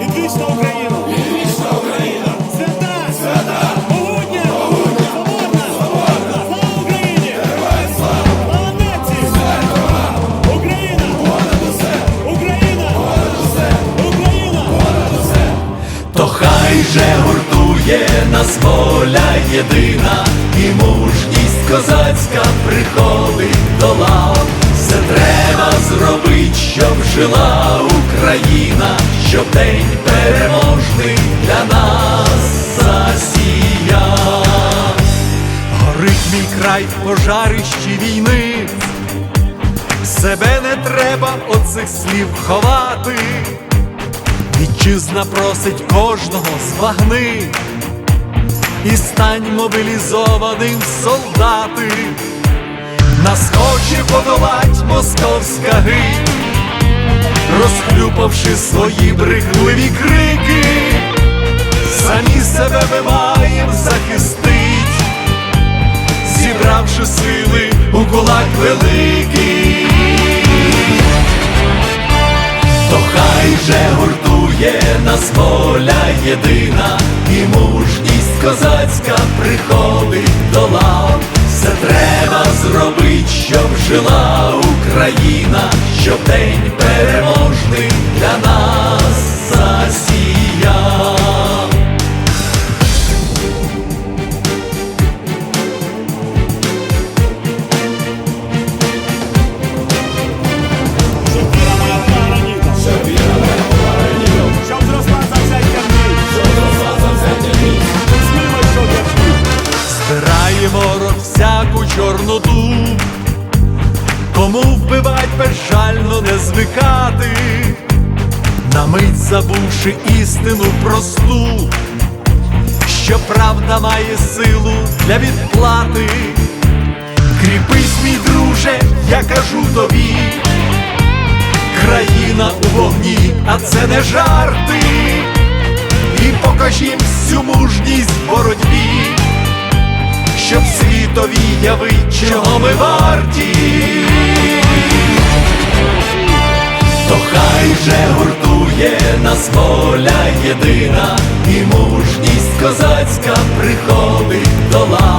Відвічна Україна! Відвічна Україна! Свята! Свята! Могутня! Соборна! Слава Україні! Героям слава! Слава нації! Україна! Понад усе! Україна! Понад усе! Україна! Понад усе! То хай же гуртує нас воля єдина, і мужність козацька приходить до лав. Все треба зробить, щоб жила край пожарищі війни, себе не треба оцих слів ховати. Вітчизна просить кожного збагни і стань мобілізованим солдати. Нас хоче подолать московська гить, розхлюпавши свої брехливі крики, самі себе ми кулак великий. То хай же гуртує нас воля єдина, і мужність козацька приходить до лав. Все треба зробить, щоб жила Україна, щоб день переможний кому вбивать безжально не звикати, на мить забувши істину просту, що правда має силу для відплати. Кріпись, мій друже, я кажу тобі, країна у вогні, а це не жарти, і покажім всю мужність в боротьбі щоб світові явить, чого ми варті. То хай же гуртує нас воля єдина, і мужність козацька приходить до лав.